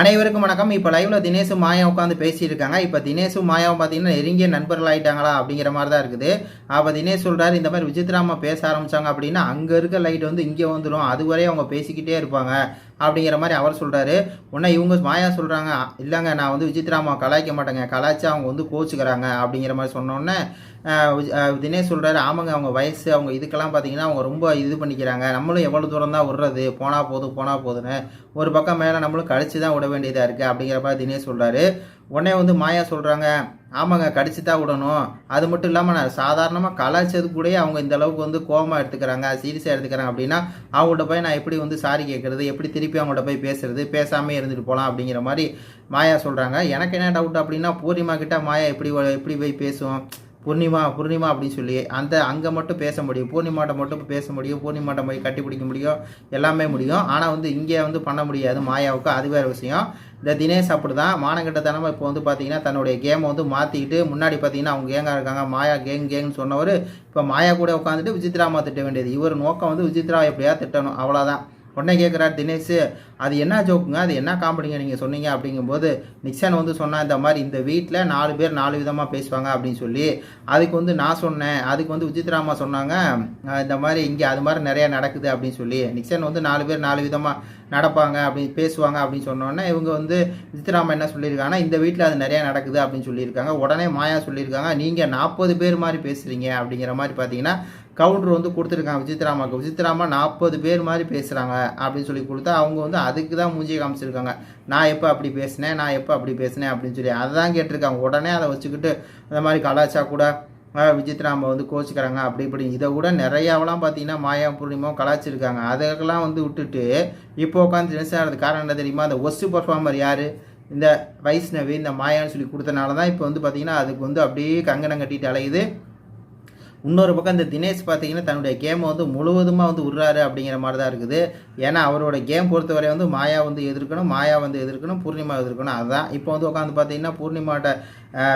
அனைவருக்கும் வணக்கம். இப்போ லைவ்ல தினேஷும் மாயா உட்காந்து பேசியிருக்காங்க. இப்போ தினேஷும் மாயாவும் பார்த்தீங்கன்னா நெருங்கிய நண்பர்கள் ஆயிட்டாங்களா அப்படிங்கிற மாதிரி தான் இருக்குது. அப்போ தினேஷ் சொல்றாரு இந்த மாதிரி விசித்ராமா பேச ஆரம்பிச்சாங்க அப்படின்னா அங்கே இருக்க லைட் வந்து இங்கே வந்துடும் அதுவரை அவங்க பேசிக்கிட்டே இருப்பாங்க. அப்படிங்கிற மாதிரி அவர் சொல்றாரு. உடனே இவங்க மாயா சொல்றாங்க இல்லைங்க நான் வந்து விசித்ராமா கலாய்க்க மாட்டேங்க. கலாய்ச்சி அவங்க வந்து கோச்சுக்கிறாங்க. அப்படிங்கிற மாதிரி சொன்னோடனே தினேஷ் சொல்றாரு ஆமாங்க அவங்க வயசு அவங்க இதுக்கெல்லாம் பார்த்தீங்கன்னா அவங்க ரொம்ப இது பண்ணிக்கிறாங்க. நம்மளும் எவ்வளோ தூரம் தான் விடுறது? போனா போதும் போனா போதுன்னு ஒரு பக்கம் மேலே நம்மளும் கழிச்சு தான் விட வேண்டியதாக இருக்குது அப்படிங்கிற மாதிரி தினேஷ் சொல்கிறாரு உடனே வந்து மாயா சொல்கிறாங்க ஆமாங்க கடிச்சு தான் விடணும். அது மட்டும் இல்லாமல் நான் சாதாரணமாக கலாய்ச்சது கூடயே அவங்க இந்த அளவுக்கு வந்து கோபமாக எடுத்துக்கிறாங்க சீரியஸாக எடுத்துக்கிறாங்க அப்படின்னா அவங்கள்ட்ட போய் நான் எப்படி வந்து சாரி கேட்குறது எப்படி திருப்பி அவங்கள்ட்ட போய் பேசுறது பேசாமே இருந்துட்டு போகலாம் அப்படிங்கிற மாதிரி மாயா சொல்கிறாங்க எனக்கு என்ன டவுட் அப்படின்னா பூர்ணிமா கிட்ட மாயா எப்படி எப்படி போய் பேசுவோம் பூர்ணிமா பூர்ணிமா அப்படின்னு சொல்லி அந்த அங்கே மட்டும் பேச முடியும். பூர்ணிமாட்ட மட்டும் பேச முடியும். பூர்ணிமாட்ட போய் கட்டி பிடிக்க முடியும். எல்லாமே முடியும். ஆனால் வந்து இங்கே வந்து பண்ண முடியாது. மாயாவுக்கு அது வேறு விஷயம். இந்த தினேஷ் அப்படி தான் மானங்கட்டத்தனமாக இப்போ வந்து பார்த்தீங்கன்னா தன்னுடைய கேமை வந்து மாற்றிக்கிட்டு முன்னாடி பார்த்தீங்கன்னா அவங்க கேங்காக இருக்காங்க. மாயா கேங் கேங்னு சொன்னவர். இப்போ மாயா கூட உட்காந்துட்டு விசித்ராமா திட்ட வேண்டியது. இவர் நோக்கம் வந்து விஜித்ரா எப்படியா திட்டணும். அவ்வளோதான் உடனே கேட்குறாரு தினேஷ் அது என்ன ஜோக்குங்க? அது என்ன காமெடிங்க நீங்கள் சொன்னீங்க? அப்படிங்கும்போது நிக்சன் வந்து சொன்னால் இந்த மாதிரி இந்த வீட்டில் நாலு பேர் நாலு விதமாக பேசுவாங்க அப்படின்னு சொல்லி அதுக்கு வந்து நான் சொன்னேன். அதுக்கு வந்து விசித்ராமா சொன்னாங்க இந்த மாதிரி இங்கே அது மாதிரி நிறையா நடக்குது அப்படின்னு சொல்லி. நிக்சன் வந்து நாலு பேர் நாலு விதமாக நடப்பாங்க அப்படி பேசுவாங்க அப்படின்னு சொன்னோன்னே இவங்க வந்து விசித்ராமா என்ன சொல்லியிருக்காங்கன்னா இந்த வீட்டில் அது நிறையா நடக்குது அப்படின்னு சொல்லியிருக்காங்க. உடனே மாயா சொல்லியிருக்காங்க நீங்கள் நாற்பது பேர் மாதிரி பேசுகிறீங்க அப்படிங்கிற மாதிரி பார்த்தீங்கன்னா கவுண்டர் வந்து கொடுத்துருக்காங்க விசித்ராமாவுக்கு விசித்ராமா நாற்பது பேர் மாதிரி பேசுகிறாங்க அப்படின்னு சொல்லி கொடுத்தா அவங்க வந்து அதுக்கு தான் மூஞ்சியை காமிச்சிருக்காங்க. நான் எப்போ அப்படி பேசினேன்? நான் எப்போ அப்படி பேசினேன்? அப்படின்னு சொல்லி அதை தான் கேட்டிருக்காங்க. உடனே அதை வச்சுக்கிட்டு இந்த மாதிரி கலாச்சா கூட ஆஹ் வந்து கோச்சிக்கிறாங்க அப்படி இப்படி இதை கூட நிறையாவெல்லாம் பார்த்தீங்கன்னா மாயா பூர்ணிமாவும் கலாச்சிருக்காங்க. அதுக்கெல்லாம் வந்து விட்டுட்டு இப்போ உட்காந்து டென்ஷன் ஆகிறது காரணம் என்ன தெரியுமா? அந்த ஒஸ்ட் பர்ஃபார்மர் யார்? இந்த வைஷ்ணவி இந்த மாயான்னு சொல்லி கொடுத்தனால தான் இப்போ வந்து பார்த்தீங்கன்னா அதுக்கு வந்து அப்படியே கங்கணம் கட்டிட்டு அலையுது. இன்னொரு பக்கம் இந்த தினேஷ் பார்த்தீங்கன்னா தன்னுடைய கேமை வந்து முழுவதுமாக வந்து விடுறாரு அப்படிங்கிற மாதிரி தான் இருக்குது. ஏன்னா அவரோட கேம் பொறுத்தவரை வந்து மாயா வந்து எதிர்க்கணும் மாயா வந்து எதிர்க்கணும் பூர்ணிமா எதிர்க்கணும். அதுதான் இப்போ வந்து உட்காந்து பார்த்தீங்கன்னா பூர்ணிமாட்ட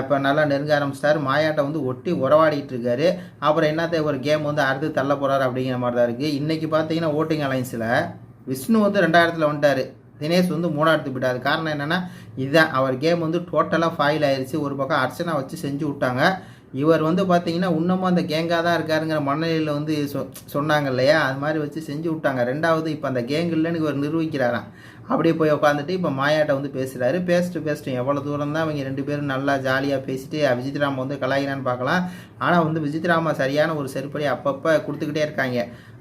இப்போ நல்லா நெருங்க ஆரம்பிச்சிட்டாரு. மாயாட்ட வந்து ஒட்டி உறவாடிட்டு இருக்காரு. அப்புறம் என்னத்தை ஒரு கேம் வந்து அடுத்து தள்ள போகிறாரு அப்படிங்கிற மாதிரி தான் இருக்குது இன்றைக்கி பார்த்தீங்கன்னா ஓட்டிங் அலைன்ஸில் விஷ்ணு வந்து ரெண்டாயிரத்தில் வந்துட்டார். தினேஷ் வந்து மூணாயிரத்து போயிட்டாரு. காரணம் என்னென்னா இதுதான் அவர் கேம் வந்து டோட்டலாக ஃபாயில் ஆயிடுச்சு ஒரு பக்கம் அர்ச்சனா வச்சு செஞ்சு விட்டாங்க. இவர் வந்து பார்த்தீங்கன்னா இன்னமும் அந்த கேங்காக தான் இருக்காருங்கிற மனநிலையில் வந்து சொ சொன்னாங்க இல்லையா அது மாதிரி வச்சு செஞ்சு விட்டாங்க. ரெண்டாவது இப்போ அந்த கேங் இல்லைன்னு இவர் நிரூபிக்கிறாராம் அப்படியே போய் உட்காந்துட்டு இப்போ மாயாட்ட வந்து பேசுகிறாரு பேசிட்டு பேசிட்டு. எவ்வளோ தூரம் தான் அவங்க ரெண்டு பேரும் நல்லா ஜாலியாக பேசிட்டு விஜித் விஜித்ராமா வந்து கலாயினான்னு பார்க்கலாம் ஆனால் வந்து விஜித் ராமா சரியான ஒரு செருப்படி அப்பப்போ கொடுத்துக்கிட்டே இருக்காங்க.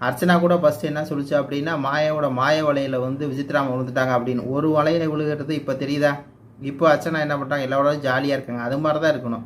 அர்ச்சனா கூட ஃபஸ்ட்டு என்ன சொல்லிச்சு அப்படின்னா மாயாவோட மாய வலையில் வந்து விஜித் விசித்ராமா விழுந்துட்டாங்க அப்படின்னு. ஒரு வலையில் விழுகிறது இப்போ தெரியுதா? இப்போ அர்ச்சனா என்ன பண்ணுறாங்க எல்லாரோட ஜாலியாக இருக்காங்க. அது மாதிரி தான் இருக்கணும்.